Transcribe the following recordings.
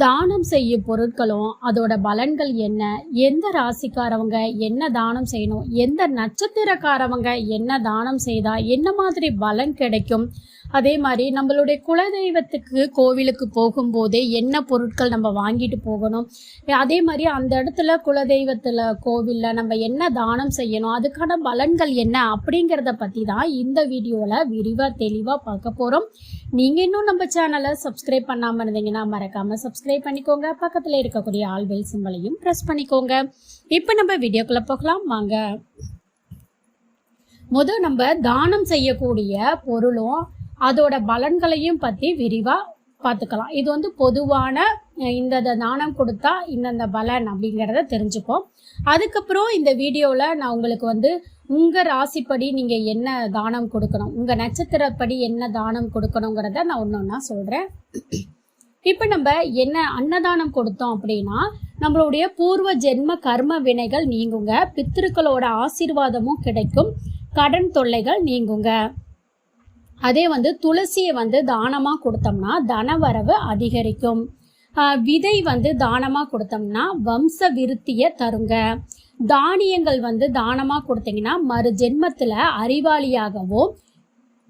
தானம் செய்யும் பொருட்களும் அதோட பலன்கள் என்ன? எந்த ராசிக்காரவங்க என்ன தானம் செய்யணும்? எந்த நட்சத்திரக்காரவங்க என்ன தானம் செய்தா? என்ன மாதிரி பலன் கிடைக்கும்? அதே மாதிரி நம்மளுடைய குலதெய்வத்துக்கு கோவிலுக்கு போகும்போதே என்ன பொருட்கள் நம்ம வாங்கிட்டு போகணும்? அதே மாதிரி அந்த இடத்துல குலதெய்வத்தில் கோவிலில் நம்ம என்ன தானம் செய்யணும்? அதுக்கான பலன்கள் என்ன? அப்படிங்கிறத பற்றி தான் இந்த வீடியோவில் விரிவாக தெளிவாக பார்க்க போகிறோம் நீங்கள் இன்னும் நம்ம சேனலை சப்ஸ்கிரைப் பண்ணாமல் இருந்தீங்கன்னா மறக்காமல் சப்ஸ்கிரைப் பண்ணிக்கோங்க. பக்கத்தில் இருக்கக்கூடிய ஆல்வெல் சிம்பளையும் ப்ரெஸ் பண்ணிக்கோங்க. இப்போ நம்ம வீடியோக்குள்ளே போகலாம். வாங்க. முதல் நம்ம தானம் செய்யக்கூடிய பொருளும் அதோட பலன்களையும் பற்றி விரிவாக பார்த்துக்கலாம். இது வந்து பொதுவான இந்த தானம் கொடுத்தா இந்தந்த பலன் அப்படிங்கிறத தெரிஞ்சுப்போம். அதுக்கப்புறம் இந்த வீடியோவில் நான் உங்களுக்கு வந்து உங்கள் ராசிப்படி நீங்கள் என்ன தானம் கொடுக்கணும் உங்கள் நட்சத்திரப்படி என்ன தானம் கொடுக்கணுங்கிறத நான் ஒன்று ஒன்றா சொல்கிறேன் இப்போ நம்ம என்ன அன்னதானம் கொடுத்தோம் அப்படின்னா நம்மளுடைய பூர்வ ஜென்ம கர்ம வினைகள் நீங்குங்க. பித்திருக்களோட ஆசீர்வாதமும் கிடைக்கும். கடன் தொல்லைகள் நீங்குங்க. அதே வந்து துளசியை வந்து தானமாக கொடுத்தோம்னா தனவரவு அதிகரிக்கும். விதை வந்து தானமாக கொடுத்தோம்னா வம்ச விருத்தியை தருங்க. தானியங்கள் வந்து தானமாக கொடுத்தீங்கன்னா மறு ஜென்மத்தில் அறிவாளியாகவும்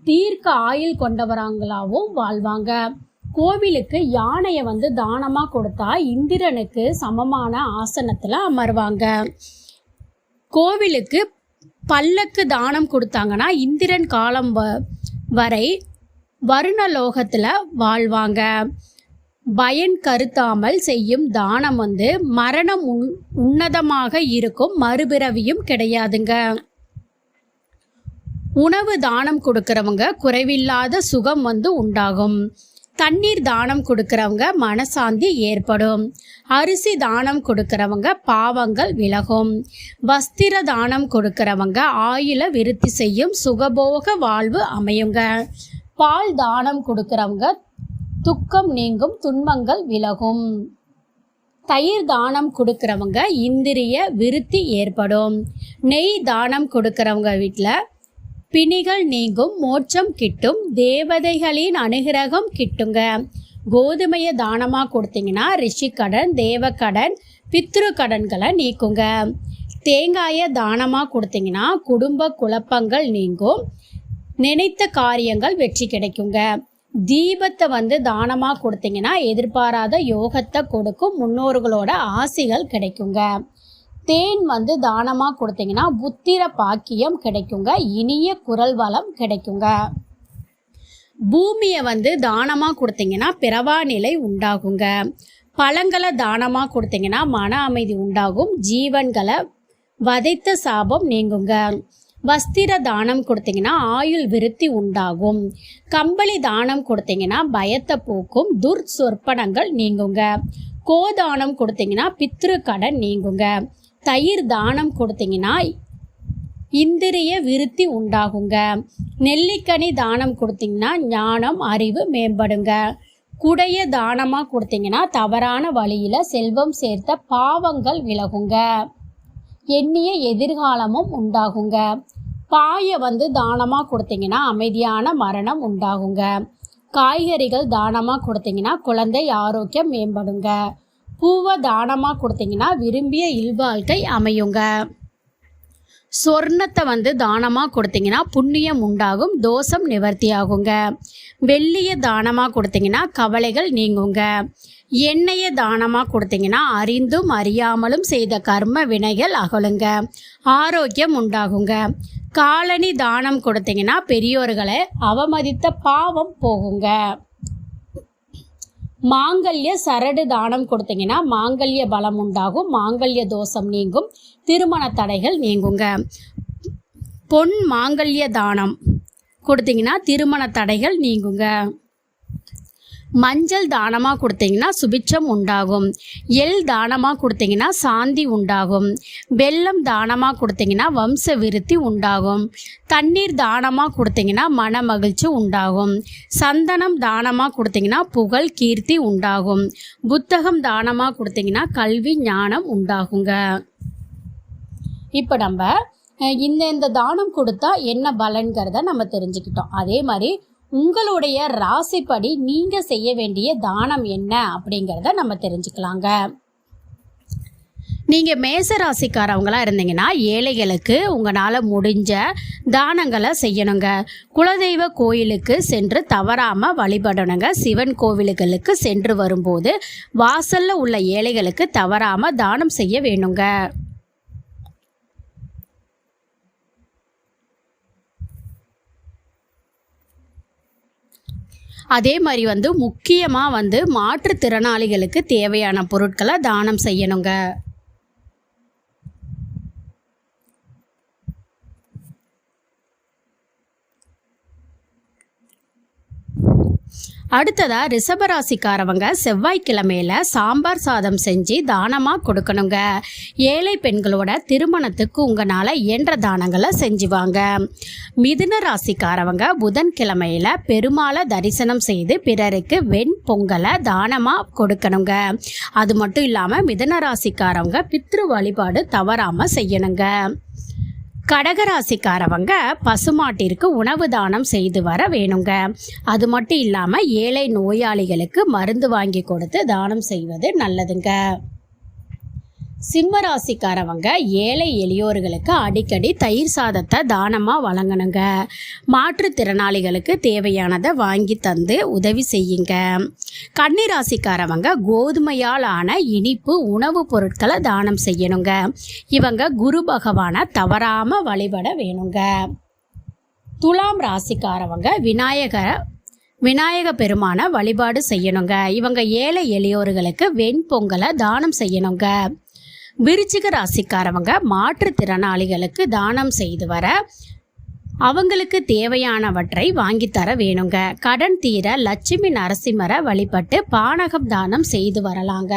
தீர்க்க ஆயுள் கொண்டவராங்களாகவும் வாழ்வாங்க. கோவிலுக்கு யானையை வந்து தானமாக கொடுத்தா இந்திரனுக்கு சமமான ஆசனத்தில் அமர்வாங்க. கோவிலுக்கு பல்லக்கு தானம் கொடுத்தாங்கன்னா இந்திரன் காலம் வ- வரை வருணலோகத்தில் வாழ்வாங்க. பயன் கருத்தாமல் செய்யும் தானம் வந்து மரணம் உன் உன்னதமாக இருக்கும் மறுபிறவியும் கிடையாதுங்க. உணவு தானம் கொடுக்கறவங்க குறைவில்லாத சுகம் வந்து உண்டாகும். தண்ணீர் தானம் கொடுக்கறவங்க மனசாந்தி ஏற்படும். அரிசி தானம் கொடுக்கறவங்க பாவங்கள் விலகும். வஸ்திர தானம் கொடுக்கறவங்க ஆயில விருத்தி செய்யும் சுகபோக வாழ்வு அமையுங்க. பால் தானம் கொடுக்கறவங்க துக்கம் நீங்கும் துன்பங்கள் விலகும். தயிர் தானம் கொடுக்கறவங்க இந்திரிய விருத்தி ஏற்படும். நெய் தானம் கொடுக்கறவங்க வீட்டில் பிணிகள் நீங்கும் மோட்சம் கிட்டும் தேவதைகளின் அனுகிரகம் கிட்டுங்க. கோதுமையை தானமாக கொடுத்தீங்கன்னா ரிஷிக்கடன் தேவக்கடன் பித்ரு கடன்களை நீக்குங்க. தேங்காயை தானமாக கொடுத்தீங்கன்னா குடும்ப குழப்பங்கள் நீங்கும். நினைத்த காரியங்கள் வெற்றி கிடைக்குங்க. தீபத்தை வந்து தானமாக கொடுத்தீங்கன்னா எதிர்பாராத யோகத்தை கொடுக்கும். முன்னோர்களோட ஆசிகள் கிடைக்குங்க. தேன் வந்து தானமாக கொடுத்தீங்கன்னா புத்திர பாக்கியம் கிடைக்குங்க. இனிய குரல் வளம் கிடைக்குங்க. பூமியை வந்து தானமாக கொடுத்தீங்கன்னா பிறவா நிலை உண்டாகுங்க. பழங்களை தானமாக கொடுத்தீங்கன்னா மன அமைதி உண்டாகும். ஜீவன்களை வதைத்த சாபம் நீங்குங்க. வஸ்திர தானம் கொடுத்தீங்கன்னா ஆயுள் விருத்தி உண்டாகும். கம்பளி தானம் கொடுத்தீங்கன்னா பயத்தை போக்கும். துர் சொற்பனங்கள் நீங்குங்க. கோதானம் கொடுத்தீங்கன்னா பித்ரு கடன் நீங்குங்க. தயிர் தானம் கொடுத்தீங்கன்னா இந்திரிய விருத்தி உண்டாகுங்க. நெல்லிக்கனி தானம் கொடுத்தீங்கன்னா ஞானம் அறிவு மேம்படுங்க. குடைய தானமாக கொடுத்தீங்கன்னா தவறான வழியில் செல்வம் சேர்த்த பாவங்கள் விலகுங்க. எண்ணிய எதிர்காலமும் உண்டாகுங்க. பாயை வந்து தானமாக கொடுத்தீங்கன்னா அமைதியான மரணம் உண்டாகுங்க. காய்கறிகள் தானமாக கொடுத்தீங்கன்னா குழந்தை ஆரோக்கியம் மேம்படுங்க. பூவை தானமாக கொடுத்தீங்கன்னா விரும்பிய இல்வாழ்க்கை அமையுங்க. சொர்ணத்தை வந்து தானமாக கொடுத்தீங்கன்னா புண்ணியம் உண்டாகும் தோஷம் நிவர்த்தியாகுங்க. வெள்ளியை தானமாக கொடுத்தீங்கன்னா கவலைகள் நீங்குங்க. எண்ணெயை தானமாக கொடுத்தீங்கன்னா அறிந்தும் அறியாமலும் செய்த கர்ம வினைகள் அகலுங்க. ஆரோக்கியம் உண்டாகுங்க. காலனி தானம் கொடுத்தீங்கன்னா பெரியோர்களை அவமதித்த பாவம் போகுங்க. மாங்கல்ய சரடு தானம் கொடுத்தீங்கன்னா மாங்கல்ய பலம் உண்டாகும் மாங்கல்ய தோஷம் நீங்கும் திருமண தடைகள் நீங்குங்க. பொன் மாங்கல்ய தானம் கொடுத்தீங்கன்னா திருமண தடைகள் நீங்குங்க. மஞ்சள் தானமாக கொடுத்தீங்கன்னா சுபிட்சம் உண்டாகும். எள் தானமாக கொடுத்தீங்கன்னா சாந்தி உண்டாகும். வெள்ளம் தானமாக கொடுத்தீங்கன்னா வம்ச விருத்தி உண்டாகும். தண்ணீர் தானமாக கொடுத்தீங்கன்னா மன மகிழ்ச்சி உண்டாகும். சந்தனம் தானமாக கொடுத்தீங்கன்னா புகழ் கீர்த்தி உண்டாகும். புத்தகம் தானமாக கொடுத்தீங்கன்னா கல்வி ஞானம் உண்டாகுங்க. இப்போ நம்ம இந்த இந்த தானம் கொடுத்தா என்ன பலன்கிறத நம்ம தெரிஞ்சுக்கிட்டோம். அதே மாதிரி உங்களுடைய ராசிப்படி நீங்க செய்ய வேண்டிய தானம் என்ன அப்படிங்கிறத நம்ம தெரிஞ்சுக்கலாங்க. நீங்கள் மேச ராசிக்காரவங்களா இருந்தீங்கன்னா ஏழைகளுக்கு உங்களால் முடிஞ்ச தானங்களை செய்யணுங்க. குலதெய்வ கோயிலுக்கு சென்று தவறாமல் வழிபடணுங்க. சிவன் கோவில்களுக்கு சென்று வரும்போது வாசல்ல உள்ள ஏழைகளுக்கு தவறாமல் தானம் செய்ய வேணுங்க. அதே மாதிரி வந்து முக்கியமாக வந்து மாற்றுத்திறனாளிகளுக்கு தேவையான பொருட்களை தானம் செய்யணுங்க. அடுத்ததா ரிஷபராசிக்காரவங்க செவ்வாய்க்கிழமையில சாம்பார் சாதம் செஞ்சு தானமா கொடுக்கணுங்க. ஏழை பெண்களோட திருமணத்துக்கு உங்களால இயன்ற தானங்களை செஞ்சுவாங்க. மிதுன ராசிக்காரவங்க புதன்கிழமையில பெருமாளை தரிசனம் செய்து பிறருக்கு வெண் பொங்கலை தானமா கொடுக்கணுங்க. அது மட்டும் இல்லாம மிதுன ராசிக்காரவங்க பித்ரு வழிபாடு தவறாம செய்யணுங்க. கடகராசிக்காரவங்க பசுமாட்டிற்கு உணவு தானம் செய்து வர வேணுங்க. அது மட்டும் இல்லாமல் ஏழை நோயாளிகளுக்கு மருந்து வாங்கி கொடுத்து தானம் செய்வது நல்லதுங்க. சிம்ம ராசிக்காரவங்க ஏழை எளியோர்களுக்கு அடிக்கடி தயிர் சாதத்தை தானமாக வழங்கணுங்க. மாற்றுத்திறனாளிகளுக்கு தேவையானதை வாங்கி தந்து உதவி செய்யுங்க. கன்னி ராசிக்காரவங்க கோதுமையால் ஆன இனிப்பு உணவுப் பொருட்களை தானம் செய்யணுங்க. இவங்க குரு பகவானை தவறாமல் வழிபட வேணுங்க. துலாம் ராசிக்காரவங்க விநாயகர் விநாயக பெருமான வழிபாடு செய்யணுங்க. இவங்க ஏழை எளியோர்களுக்கு வெண்பொங்கலை தானம் செய்யணுங்க. விருச்சிக ராசிக்காரவங்க மாற்றுத்திறனாளிகளுக்கு தானம் செய்து வர அவங்களுக்கு தேவையானவற்றை வாங்கித்தர வேணுங்க. கடன் தீர லட்சுமி நரசிம்மரை வழிபட்டு பானகம் தானம் செய்து வரலாங்க.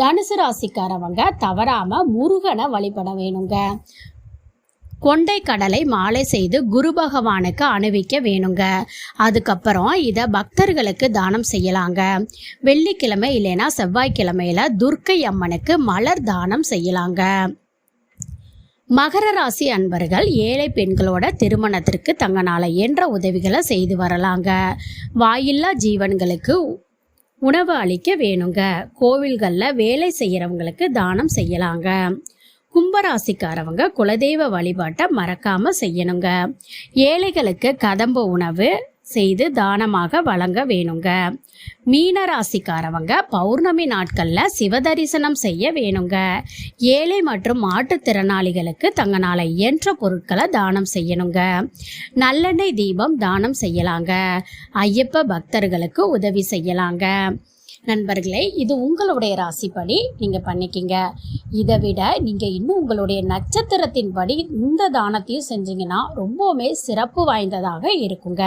தனுசு ராசிக்காரவங்க தவறாம முருகனை வழிபட வேணுங்க. கொண்டை கடலை மாலை செய்து குரு பகவானுக்கு அணிவிக்க வேணுங்க. அதுக்கப்புறம் இதை பக்தர்களுக்கு தானம் செய்யலாங்க. வெள்ளிக்கிழமை இல்லைன்னா செவ்வாய்க்கிழமையில துர்க்கை அம்மனுக்கு மலர் தானம் செய்யலாங்க. மகர ராசி அன்பர்கள் ஏழை பெண்களோட திருமணத்திற்கு தங்கனால என்ற உதவிகளை செய்து வரலாங்க. வாயில்லா ஜீவன்களுக்கு உணவு அளிக்க வேணுங்க. கோவில்களில் வேலை செய்கிறவங்களுக்கு தானம் செய்யலாங்க. கும்பராசிக்காரவங்க குலதெய்வ வழிபாட்டை மறக்காம செய்யணுங்க. ஏழைகளுக்கு கதம்ப உணவு செய்து தானமாக வழங்க வேணுங்க. மீன ராசிக்காரவங்க பௌர்ணமி நாட்களில் சிவதரிசனம் செய்ய வேணுங்க. ஏழை மற்றும் மாற்றுத்திறனாளிகளுக்கு தங்களால இயன்ற பொருட்களை தானம் செய்யணுங்க. நல்லெண்ணெய் தீபம் தானம் செய்யலாங்க. ஐயப்ப பக்தர்களுக்கு உதவி செய்யலாங்க. நண்பர்களே இது உங்களுடைய ராசிப்படி நீங்கள் பண்ணிக்கிங்க. இதை விட நீங்கள் இன்னும் உங்களுடைய நட்சத்திரத்தின் படி இந்த தானத்தையும் செஞ்சீங்கன்னா ரொம்பவுமே சிறப்பு வாய்ந்ததாக இருக்குங்க.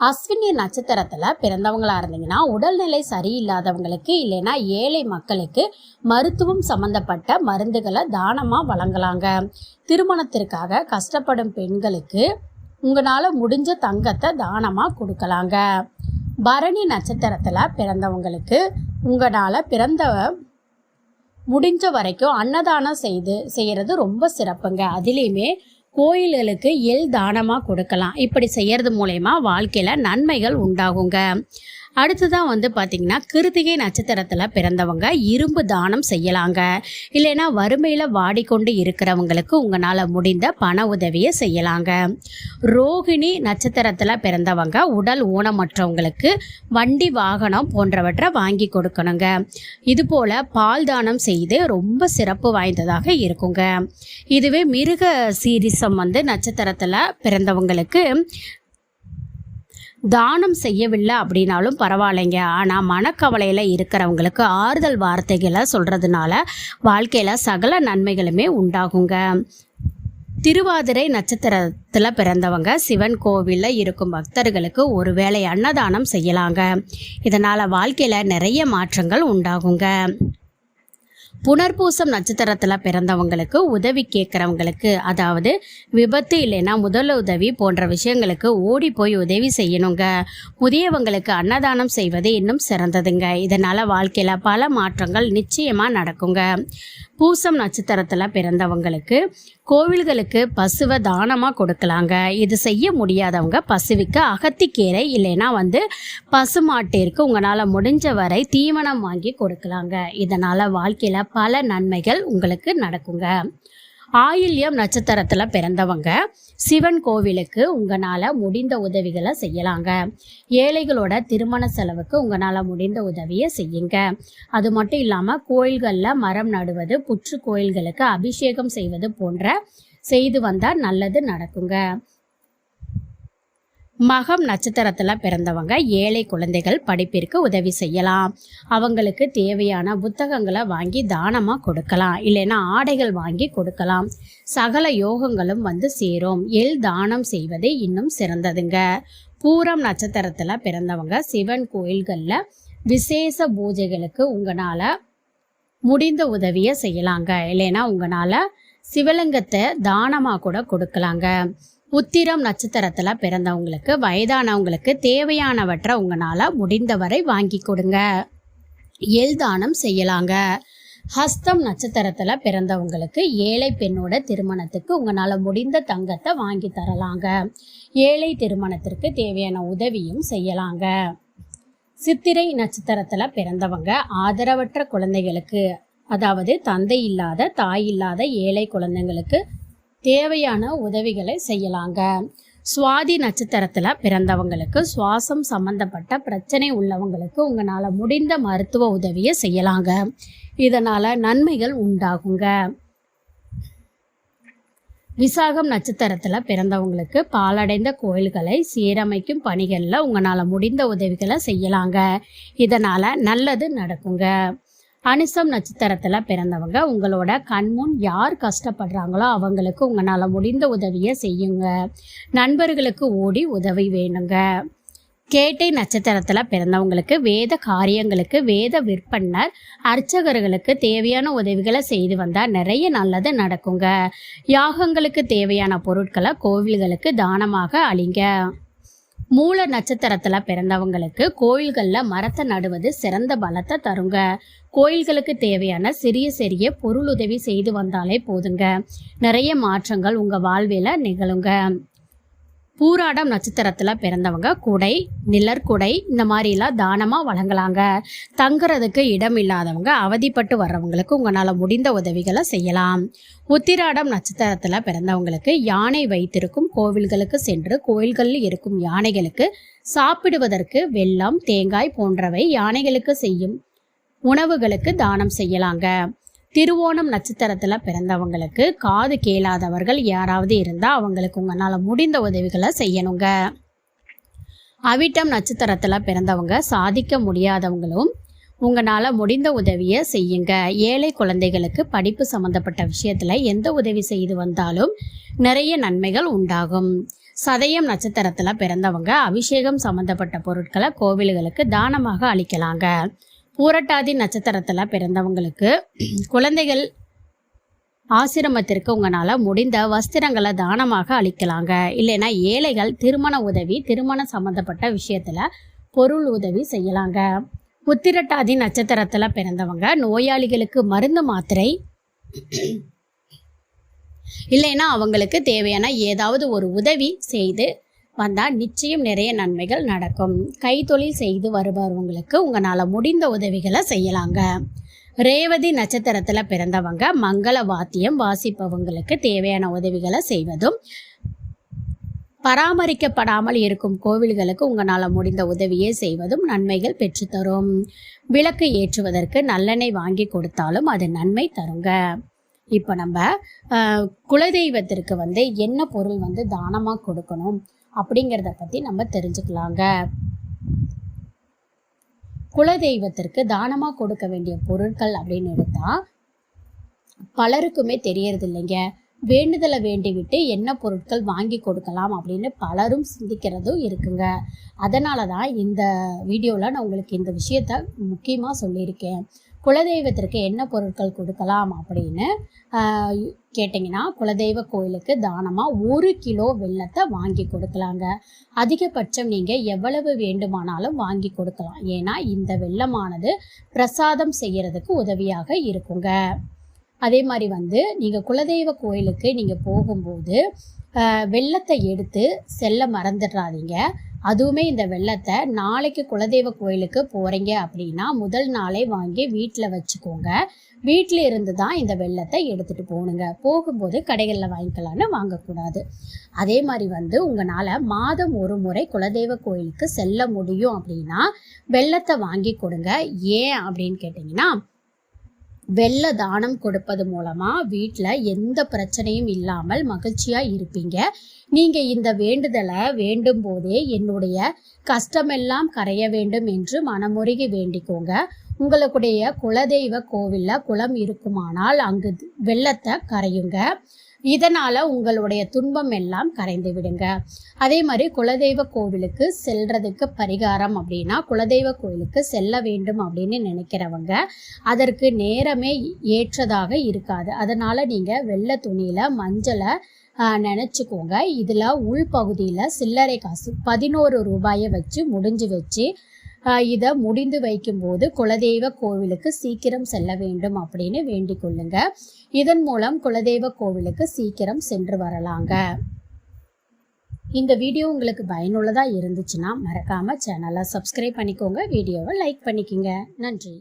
அஸ்வினி நட்சத்திரத்தில் பிறந்தவங்களாக இருந்தீங்கன்னா உடல்நிலை சரியில்லாதவங்களுக்கு இல்லைன்னா ஏழை மக்களுக்கு மருத்துவம் சம்பந்தப்பட்ட மருந்துகளை தானமாக வழங்கலாங்க. திருமணத்திற்காக கஷ்டப்படும் பெண்களுக்கு உங்களால் முடிஞ்ச தங்கத்தை தானமாக கொடுக்கலாங்க. பரணி நட்சத்திரத்தில் பிறந்தவங்களுக்கு உங்களால் பிறந்த முடிஞ்ச வரைக்கும் அன்னதானம் செய்து செய்கிறது ரொம்ப சிறப்புங்க. அதுலேயுமே கோயில்களுக்கு எல் தானமாக கொடுக்கலாம். இப்படி செய்கிறது மூலயமா வாழ்க்கையில் நன்மைகள் உண்டாகுங்க. அடுத்ததான் வந்து பார்த்திங்கன்னா கிருத்திகை நட்சத்திரத்தில் பிறந்தவங்க இரும்பு தானம் செய்யலாங்க. இல்லைன்னா வறுமையில் வாடிக்கொண்டு இருக்கிறவங்களுக்கு உங்களால் முடிந்த பண உதவியை செய்யலாங்க. ரோகிணி நட்சத்திரத்தில் பிறந்தவங்க உடல் ஊனமற்றவங்களுக்கு வண்டி வாகனம் போன்றவற்றை வாங்கி கொடுக்கணுங்க. இதுபோல் பால் தானம் செய்து ரொம்ப சிறப்பு வாய்ந்ததாக இருக்குங்க. இதுவே மிருக சீரிசம் வந்து நட்சத்திரத்தில் பிறந்தவங்களுக்கு தானம் செய்யவில்லை அப்படின்னாலும் பரவாயில்லைங்க. ஆனால் மனக்கவலையில் இருக்கிறவங்களுக்கு ஆறுதல் வார்த்தைகளை சொல்கிறதுனால வாழ்க்கையில் சகல நன்மைகளுமே உண்டாகுங்க. திருவாதிரை நட்சத்திரத்தில் பிறந்தவங்க சிவன் கோவிலில் இருக்கும் பக்தர்களுக்கு ஒருவேளை அன்னதானம் செய்யலாங்க. இதனால் வாழ்க்கையில் நிறைய மாற்றங்கள் உண்டாகுங்க. புனர்பூசம் நட்சத்திரத்தில் பிறந்தவங்களுக்கு உதவி கேட்குறவங்களுக்கு அதாவது விபத்து இல்லைன்னா முதல் உதவி போன்ற விஷயங்களுக்கு ஓடி போய் உதவி செய்யணுங்க. முதியவங்களுக்கு அன்னதானம் செய்வது இன்னும் சிறந்ததுங்க. இதனால் வாழ்க்கையில் பல மாற்றங்கள் நிச்சயமாக நடக்குங்க. பூசம் நட்சத்திரத்தில் பிறந்தவங்களுக்கு கோவில்களுக்கு பசுவை தானமாக கொடுக்கலாங்க. இது செய்ய முடியாதவங்க பசுவுக்கு அகத்திக்கீரை இல்லைன்னா வந்து பசுமாட்டிற்கு உங்களால் முடிஞ்ச வரை தீவனம் வாங்கி கொடுக்கலாங்க. இதனால் வாழ்க்கையில் பல நன்மைகள் உங்களுக்கு நடக்குங்க. ஆயில்யம் நட்சத்திரத்தில் பிறந்தவங்க சிவன் கோவிலுக்கு உங்களால் முடிந்த உதவிகளை செய்யலாங்க. ஏழைகளோட திருமண செலவுக்கு உங்களால் முடிந்த உதவியை செய்யுங்க. அது மட்டும் இல்லாமல் கோயில்களில் மரம் நடுவது புற்று கோயில்களுக்கு அபிஷேகம் செய்வது போன்ற செய்து வந்தால் நல்லது நடக்குங்க. மகம் நட்சத்திரத்தில் பிறந்தவங்க ஏழை குழந்தைகள் படிப்பிற்கு உதவி செய்யலாம். அவங்களுக்கு தேவையான புத்தகங்களை வாங்கி தானமாக கொடுக்கலாம். இல்லைன்னா ஆடைகள் வாங்கி கொடுக்கலாம். சகல யோகங்களும் வந்து சேரும். எல் தானம் செய்வது இன்னும் சிறந்ததுங்க. பூரம் நட்சத்திரத்தில் பிறந்தவங்க சிவன் கோயில்களில் விசேஷ பூஜைகளுக்கு உங்களால் முடிந்த உதவியை செய்யலாங்க. இல்லைன்னா உங்களால் சிவலிங்கத்தை தானமாக கூட கொடுக்கலாங்க. உத்திரம் நட்சத்திரத்தில் பிறந்தவங்களுக்கு வயதானவங்களுக்கு தேவையானவற்றை உங்களால் முடிந்தவரை வாங்கி கொடுங்க. எல் தானம் செய்யலாங்க. ஹஸ்தம் நட்சத்திரத்தில் பிறந்தவங்களுக்கு ஏழை பெண்ணோட திருமணத்துக்கு உங்களால் முடிந்த தங்கத்தை வாங்கி தரலாங்க. ஏழை திருமணத்திற்கு தேவையான உதவியும் செய்யலாங்க. சித்திரை நட்சத்திரத்தில் பிறந்தவங்க ஆதரவற்ற குழந்தைகளுக்கு அதாவது தந்தை இல்லாத தாய் இல்லாத ஏழை குழந்தைங்களுக்கு தேவையான உதவிகளை செய்யலாங்க. சுவாதி நட்சத்திரத்தில் பிறந்தவங்களுக்கு சுவாசம் சம்பந்தப்பட்ட பிரச்சனை உள்ளவங்களுக்கு உங்களால் முடிந்த மருத்துவ உதவியை செய்யலாங்க. இதனால் நன்மைகள் உண்டாகுங்க. விசாகம் நட்சத்திரத்தில் பிறந்தவங்களுக்கு பாலடைந்த கோயில்களை சீரமைக்கும் பணிகளில் உங்களால் முடிந்த உதவிகளை செய்யலாங்க. இதனால் நல்லது நடக்குங்க. அனுசம் நட்சத்திரத்தில் பிறந்தவங்க உங்களோட கண்முன் யார் கஷ்டப்படுறாங்களோ அவங்களுக்கு உங்களால் முடிந்த உதவியை செய்யுங்க. நண்பர்களுக்கு ஓடி உதவி வேணுங்க. கேட்டை நட்சத்திரத்தில் பிறந்தவங்களுக்கு வேத காரியங்களுக்கு வேத விற்பனர் அர்ச்சகர்களுக்கு தேவையான உதவிகளை செய்து வந்தால் நிறைய நல்லது நடக்குங்க. யாகங்களுக்கு தேவையான பொருட்களை கோவில்களுக்கு தானமாக அளிங்க. மூல நட்சத்திரத்தில் பிறந்தவங்களுக்கு கோயில்களில் மரத்தை நடுவது சிறந்த பலத்தை தருங்க. கோயில்களுக்கு தேவையான சிறிய சிறிய பொருளுதவி செய்து வந்தாலே போதுங்க. நிறைய மாற்றங்கள் உங்கள் வாழ்வில் நிகழுங்க. பூராடம் நட்சத்திரத்தில் பிறந்தவங்க குடை நிழற்குடை இந்த மாதிரிலாம் தானமாக வழங்கலாங்க. தங்குறதுக்கு இடம் இல்லாதவங்க அவதிப்பட்டு வர்றவங்களுக்கு உங்களால் முடிந்த உதவிகளை செய்யலாம். உத்திராடம் நட்சத்திரத்தில் பிறந்தவங்களுக்கு யானை வைத்திருக்கும் கோவில்களுக்கு சென்று கோயில்களில் இருக்கும் யானைகளுக்கு சாப்பிடுவதற்கு வெல்லம் தேங்காய் போன்றவை யானைகளுக்கு செய்யும் உணவுகளுக்கு தானம் செய்யலாங்க. திருவோணம் நட்சத்திரத்தில் பிறந்தவங்களுக்கு காது கேளாதவர்கள் யாராவது இருந்தால் அவங்களுக்கு உங்களால் முடிந்த உதவிகளை செய்யணுங்க. அவிட்டம் நட்சத்திரத்தில் பிறந்தவங்க சாதிக்க முடியாதவங்களும் உங்களால் முடிந்த உதவியை செய்யுங்க. ஏழை குழந்தைகளுக்கு படிப்பு சம்மந்தப்பட்ட விஷயத்தில் எந்த உதவி செய்து வந்தாலும் நிறைய நன்மைகள் உண்டாகும். சதயம் நட்சத்திரத்தில் பிறந்தவங்க அபிஷேகம் சம்மந்தப்பட்ட பொருட்களை கோவில்களுக்கு தானமாக அளிக்கலாங்க. பூரட்டாதி நட்சத்திரத்தில் பிறந்தவங்களுக்கு குழந்தைகள் ஆசிரமத்திற்கு உங்களால் முடிந்த வஸ்திரங்களை தானமாக அளிக்கலாங்க. இல்லைன்னா ஏழைகள் திருமண உதவி திருமணம் சம்மந்தப்பட்ட விஷயத்தில் பொருள் உதவி செய்யலாங்க. உத்திரட்டாதி நட்சத்திரத்தில் பிறந்தவங்க நோயாளிகளுக்கு மருந்து மாத்திரை இல்லைன்னா அவங்களுக்கு தேவையான ஏதாவது ஒரு உதவி செய்து வந்தால் நிச்சயம் நிறைய நன்மைகள் நடக்கும். கைத்தொழில் செய்து வருபவங்களுக்கு உங்களால் முடிந்த உதவிகளை செய்யலாங்க. ரேவதி நட்சத்திரத்தில் பிறந்தவங்க மங்கள வாத்தியம் வாசிப்பவங்களுக்கு தேவையான உதவிகளை செய்வதும் பராமரிக்கப்படாமல் இருக்கும் கோவில்களுக்கு உங்களால் முடிந்த உதவியை செய்வதும் நன்மைகள் பெற்றுத்தரும். விளக்கு ஏற்றுவதற்கு நல்லெண்ணெய் வாங்கி கொடுத்தாலும் அது நன்மை தருங்க. இப்போ நம்ம குலதெய்வத்திற்கு வந்து என்ன பொருள் வந்து தானமாக கொடுக்கணும்? அப்படிங்கிறத பற்றி நம்ம தெரிஞ்சுக்கலாங்க. குலதெய்வத்திற்கு தானமாக கொடுக்க வேண்டிய பொருட்கள் அப்படின்னு எடுத்தால் பலருக்குமே தெரியறது இல்லைங்க வேண்டுதலை வேண்டிவிட்டு என்ன பொருட்கள் வாங்கி கொடுக்கலாம் அப்படின்னு பலரும் சிந்திக்கிறதும் இருக்குங்க. அதனால தான் இந்த வீடியோவில் நான் உங்களுக்கு இந்த விஷயத்த முக்கியமாக சொல்லியிருக்கேன். குலதெய்வத்திற்கு என்ன பொருட்கள் கொடுக்கலாம் அப்படின்னு கேட்டிங்கன்னா குலதெய்வ கோயிலுக்கு தானமாக ஒரு கிலோ வெள்ளத்தை வாங்கி கொடுக்கலாங்க. அதிகபட்சம் நீங்கள் எவ்வளவு வேண்டுமானாலும் வாங்கி கொடுக்கலாம். ஏன்னா இந்த வெள்ளமானது பிரசாதம் செய்கிறதுக்கு உதவியாக இருக்குங்க. அதே மாதிரி வந்து நீங்கள் குலதெய்வ கோயிலுக்கு நீங்கள் போகும்போது வெள்ளத்தை எடுத்து செல்ல மறந்துடுறாதீங்க அதுவுமே இந்த வெள்ளத்தை நாளைக்கு குலதெய்வ கோயிலுக்கு போகிறீங்க அப்படின்னா முதல் நாளே வாங்கி வீட்டில் வச்சுக்கோங்க. வீட்டில் இருந்து தான் இந்த வெள்ளத்தை எடுத்துகிட்டு போகணுங்க. போகும்போது கடைகளில் வாங்கிக்கலான்னு வாங்கக்கூடாது. அதே மாதிரி வந்து உங்களால் மாதம் ஒரு முறை குலதெய்வ கோயிலுக்கு செல்ல முடியும் அப்படின்னா வெள்ளத்தை வாங்கி கொடுங்க. ஏன் அப்படின்னு கேட்டிங்கன்னா வெள்ள தானம் கொடுப்பது மூலமா வீட்டில் எந்த பிரச்சனையும் இல்லாமல் மகிழ்ச்சியா இருப்பீங்க. நீங்க இந்த வேண்டுதலை வேண்டும் போதே என்னுடைய கஷ்டமெல்லாம் கரைய வேண்டும் என்று மனமுருகி வேண்டிக்கோங்க. உங்களுடைய குலதெய்வ கோவில்ல குளம் இருக்குமானால் அங்கு வெள்ளத்தை கரையுங்க. இதனால உங்களுடைய துன்பம் எல்லாம் கரைந்து விடுங்க. அதே மாதிரி குலதெய்வ கோவிலுக்கு செல்றதுக்கு பரிகாரம் அப்படின்னா குலதெய்வ கோவிலுக்கு செல்ல வேண்டும் அப்படின்னு நினைக்கிறவங்க அதற்கு நேரமே ஏற்றதாக இருக்காது. அதனால நீங்க வெள்ளை துணியில மஞ்சளை நினச்சிக்கோங்க. இதில் உள்பகுதியில் சில்லறை காசு பதினோரு ரூபாயை வச்சு முடிஞ்சு வச்சு இதை முடிந்து வைக்கும்போது குலதெய்வ கோவிலுக்கு சீக்கிரம் செல்ல வேண்டும் அப்படின்னு வேண்டிக் கொள்ளுங்க. இதன் மூலம் குலதெய்வ கோவிலுக்கு சீக்கிரம் சென்று வரலாங்க. இந்த வீடியோ உங்களுக்கு பயனுள்ளதாக இருந்துச்சுன்னா மறக்காமல் சேனலை சப்ஸ்கிரைப் பண்ணிக்கோங்க. வீடியோவை லைக் பண்ணிக்கோங்க. நன்றி.